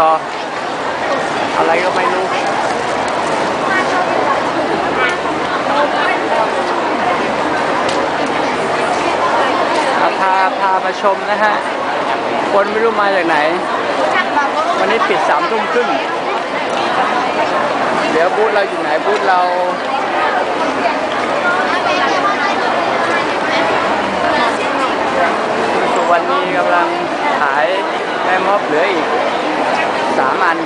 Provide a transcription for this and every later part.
ต่อ อะไรก็ไม่รู้เอาพาพามาชมนะฮะ คนไม่รู้มาจากไหน วันนี้ปิดสามทุ่มครึ่งเดี๋ยวบูธเราอยู่ไหนบูธเราสุวรรณีกำลังขายแม่มอบเหลืออีกาน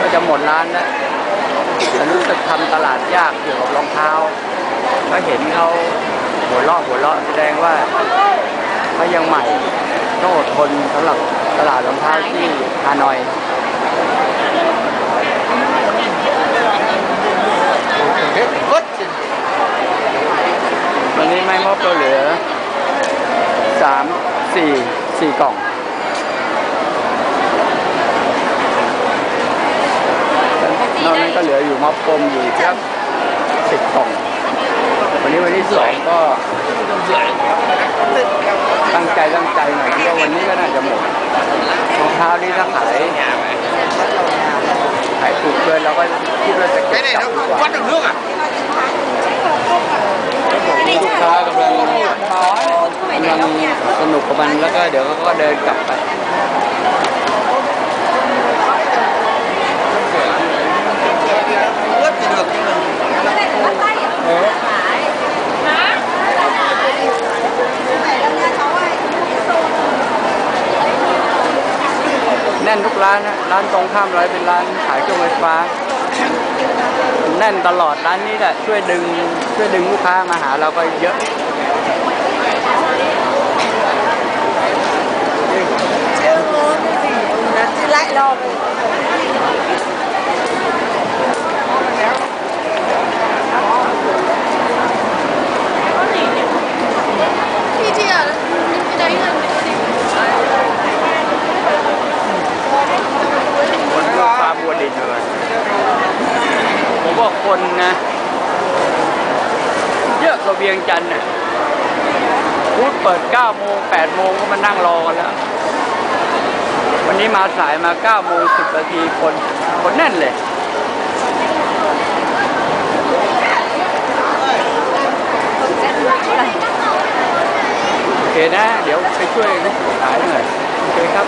ก็จะหมดร้านแล้วแต่รู้สึกทำตลาดยากเกี่ยวกับรองเท้าก็เห็นเขาหัวเราะหัวเราะแสดงว่าเขายังใหม่ต้องอดทนสำหรับตลาดรองเท้าที่ฮานอยวันนี้ไม่มอบตัวเหลือสามสี่สี่กล่อง นอกนั้นก็ เหลืออยู่มอบกลมอยู่แค่สิบกล่อง วันนี้วันที่สองก็ตั้งใจตั้งใจหน่อยคิดว่าวันนี้ก็น่าจะหมดรองเท้านี่ถ้าขายขายถูกเกินเราก็คิดว่าจะเก็บกลับดีกว่า quát được nước à ลูกค้ากำลังกำลังสนุกกับมันแล้วก็เดี๋ยวเขาก็เดินกลับไป น่นทุกร้านนะร้านตรงข้ามร้อยเป็นร้านขายเครื่องไฟฟ้า แน่นตลอดร้านนี้แหละช่วยดึงช่วยดึงลูกค้ามาหาเราก็เยอะ chứ lại lo พี่เจียพี่ได้เงิน คนดูฟ้าบัวดินเลยผม ว่าคนนะ เยอะกว่าเวียงจันทร์น่ะพูดเปิด9โมง8โมงก็มานั่งรอกันแล้ว วันนี้มาสายมา9โมง10นาทีคน คนแน่นเลย โอเคนะ เดี๋ยวไปช่วยขายหน่อย โอเคครับ